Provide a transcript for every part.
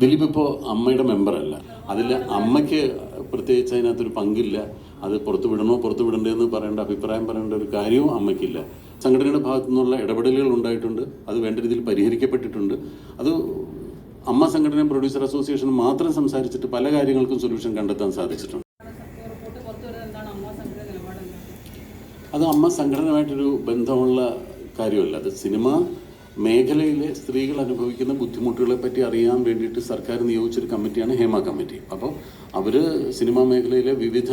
ദിലീപ് ഇപ്പോൾ അമ്മയുടെ മെമ്പറല്ല അതിൽ അമ്മയ്ക്ക് പ്രത്യേകിച്ച് അതിനകത്തൊരു പങ്കില്ല. അത് പുറത്തു വിടണോ പുറത്തു വിടണ്ടേ എന്ന് പറയേണ്ട അഭിപ്രായം പറയേണ്ട ഒരു കാര്യവും അമ്മയ്ക്കില്ല. സംഘടനയുടെ ഭാഗത്തു നിന്നുള്ള ഇടപെടലുകൾ ഉണ്ടായിട്ടുണ്ട്. അത് വേണ്ട രീതിയിൽ പരിഹരിക്കപ്പെട്ടിട്ടുണ്ട്. അത് അമ്മ സംഘടന പ്രൊഡ്യൂസർ അസോസിയേഷൻ മാത്രം സംസാരിച്ചിട്ട് പല കാര്യങ്ങൾക്കും സൊല്യൂഷൻ കണ്ടെത്താൻ സാധിച്ചിട്ടുണ്ട്. അത് അമ്മ സംഘടനമായിട്ടൊരു ബന്ധമുള്ള കാര്യമല്ല. അത് സിനിമ മേഖലയിലെ സ്ത്രീകൾ അനുഭവിക്കുന്ന ബുദ്ധിമുട്ടുകളെ പറ്റി അറിയാൻ വേണ്ടിയിട്ട് സർക്കാർ നിയോഗിച്ചൊരു കമ്മിറ്റിയാണ് ഹേമ കമ്മിറ്റി. അപ്പോൾ അവർ സിനിമാ മേഖലയിലെ വിവിധ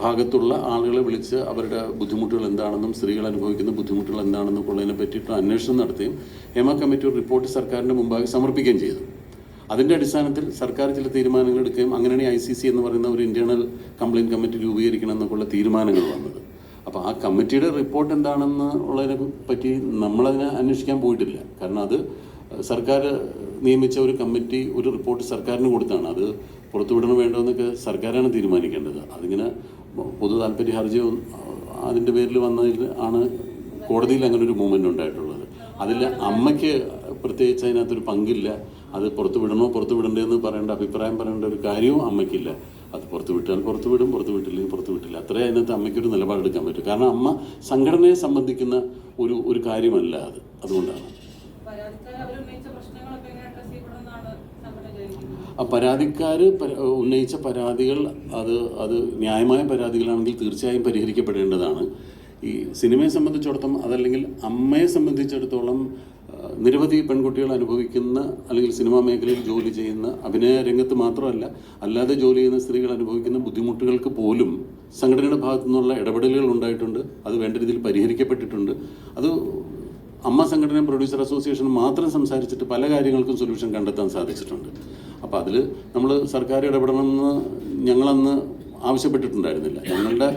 ഭാഗത്തുള്ള ആളുകളെ വിളിച്ച് അവരുടെ ബുദ്ധിമുട്ടുകൾ എന്താണെന്നും സ്ത്രീകൾ അനുഭവിക്കുന്ന ബുദ്ധിമുട്ടുകൾ എന്താണെന്നും ഉള്ളതിനെ പറ്റിയിട്ട് അന്വേഷണം നടത്തുകയും ഹേമ കമ്മിറ്റി ഒരു റിപ്പോർട്ട് സർക്കാരിന്റെ മുമ്പാകെ സമർപ്പിക്കുകയും ചെയ്തു. അതിന്റെ അടിസ്ഥാനത്തിൽ സർക്കാർ ചില തീരുമാനങ്ങൾ എടുക്കുകയും അങ്ങനെയാണ് ഐ സി സി എന്ന് പറയുന്ന ഒരു ഇന്റേണൽ കംപ്ലയിന്റ് കമ്മിറ്റി രൂപീകരിക്കണം എന്നൊക്കെയുള്ള തീരുമാനങ്ങൾ വന്നത്. അപ്പോൾ ആ കമ്മിറ്റിയുടെ റിപ്പോർട്ട് എന്താണെന്ന് ഉള്ളതിനെ പറ്റി നമ്മളതിനെ അന്വേഷിക്കാൻ പോയിട്ടില്ല. കാരണം അത് സർക്കാർ നിയമിച്ച ഒരു കമ്മിറ്റി ഒരു റിപ്പോർട്ട് സർക്കാരിന് കൊടുത്താണ്. അത് പുറത്തുവിടണോ വേണ്ടോ എന്നൊക്കെ സർക്കാരാണ് തീരുമാനിക്കേണ്ടത്. അതിങ്ങനെ പൊതു താല്പര്യ ഹർജി അതിന്റെ പേരിൽ വന്നതിൽ ആണ് കോടതിയിൽ അങ്ങനെ ഒരു മൂവ്മെന്റ് ഉണ്ടായിട്ടുള്ളത്. അതിൽ അമ്മയ്ക്ക് പ്രത്യേകിച്ച് അതിനകത്തൊരു പങ്കില്ല. അത് പുറത്തു വിടണോ പുറത്തു വിടണ്ടേന്ന് പറയേണ്ട അഭിപ്രായം പറയേണ്ട ഒരു കാര്യവും അമ്മയ്ക്കില്ല. അത് പുറത്തു വിട്ടാൽ പുറത്തു വിടും പുറത്തു വിട്ടില്ലെങ്കിൽ പുറത്തു വിട്ടില്ല. അത്രേ അതിനകത്ത് അമ്മയ്ക്കൊരു നിലപാടെടുക്കാൻ പറ്റും. കാരണം അമ്മ സംഘടനയെ സംബന്ധിക്കുന്ന ഒരു ഒരു കാര്യമല്ല അത്. അതുകൊണ്ടാണ്. ആ പരാതിക്കാർ ഉന്നയിച്ച പരാതികൾ അത് അത് ന്യായമായ പരാതികളാണെങ്കിൽ തീർച്ചയായും പരിഹരിക്കപ്പെടേണ്ടതാണ്. ഈ സിനിമയെ സംബന്ധിച്ചിടത്തോളം അതല്ലെങ്കിൽ അമ്മയെ സംബന്ധിച്ചിടത്തോളം നിരവധി പെൺകുട്ടികൾ അനുഭവിക്കുന്ന അല്ലെങ്കിൽ സിനിമാ മേഖലയിൽ ജോലി ചെയ്യുന്ന അഭിനയ രംഗത്ത് മാത്രമല്ല അല്ലാതെ ജോലി ചെയ്യുന്ന സ്ത്രീകൾ അനുഭവിക്കുന്ന ബുദ്ധിമുട്ടുകൾക്ക് പോലും സംഘടനയുടെ ഭാഗത്തു നിന്നുള്ള ഇടപെടലുകൾ ഉണ്ടായിട്ടുണ്ട്. അത് വേണ്ട രീതിയിൽ പരിഹരിക്കപ്പെട്ടിട്ടുണ്ട്. അത് അമ്മ സംഘടന പ്രൊഡ്യൂസർ അസോസിയേഷൻ മാത്രം സംസാരിച്ചിട്ട് പല കാര്യങ്ങൾക്കും സൊല്യൂഷൻ കണ്ടെത്താൻ സാധിച്ചിട്ടുണ്ട്. അപ്പോൾ അതിൽ നമ്മൾ സർക്കാർ ഇടപെടണമെന്ന് ഞങ്ങളന്ന് ആവശ്യപ്പെട്ടിട്ടുണ്ടായിരുന്നില്ല. ഞങ്ങളുടെ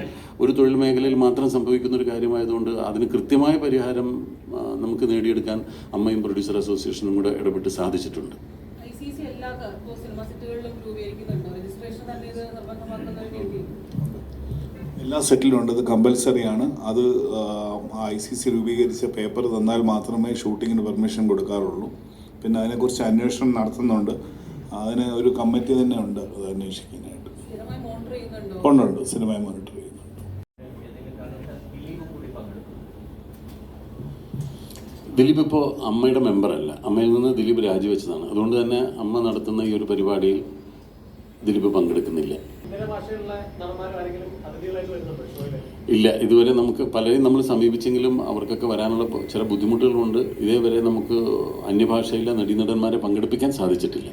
ഒരു തൊഴിൽ മേഖലയിൽ മാത്രം സംഭവിക്കുന്ന ഒരു കാര്യമായതുകൊണ്ട് അതിന് കൃത്യമായ പരിഹാരം നമുക്ക് നേടിയെടുക്കാൻ അമ്മയും പ്രൊഡ്യൂസർ അസോസിയേഷനും കൂടെ ഇടപെട്ട് സാധിച്ചിട്ടുണ്ട്. എല്ലാ സെറ്റിലും ഉണ്ട്. ഇത് കമ്പൽസറി ആണ് അത് ഐ സി സി രൂപീകരിച്ച പേപ്പർ തന്നാൽ മാത്രമേ ഷൂട്ടിങ്ങിന് പെർമിഷൻ കൊടുക്കാറുള്ളൂ. പിന്നെ അതിനെക്കുറിച്ച് അന്വേഷണം നടത്തുന്നുണ്ട്. അതിന് ഒരു കമ്മിറ്റി തന്നെ ഉണ്ട് അത് അന്വേഷിക്കാനായിട്ട്. സ്ഥിരമായി മോണിറ്റർ ചെയ്യുന്നുണ്ടോ? ഉണ്ട് ഉണ്ട്. സിനിമയെ മോണിറ്റർ ചെയ്യുന്നുണ്ട്. ദിലീപ് ഇപ്പോൾ അമ്മയുടെ മെമ്പറല്ല അമ്മയിൽ നിന്ന് ദിലീപ് രാജിവെച്ചതാണ്. അതുകൊണ്ട് തന്നെ അമ്മ നടത്തുന്ന ഈ ഒരു പരിപാടിയിൽ ദിലീപ് പങ്കെടുക്കുന്നില്ല. ഇല്ല. ഇതുവരെ നമുക്ക് പലരെയും നമ്മൾ സമീപിച്ചെങ്കിലും അവർക്കൊക്കെ വരാനുള്ള ചില ബുദ്ധിമുട്ടുകളുണ്ട്. ഇതേവരെ നമുക്ക് അന്യഭാഷയിലെ നടീനടന്മാരെ പങ്കെടുപ്പിക്കാൻ സാധിച്ചിട്ടില്ല.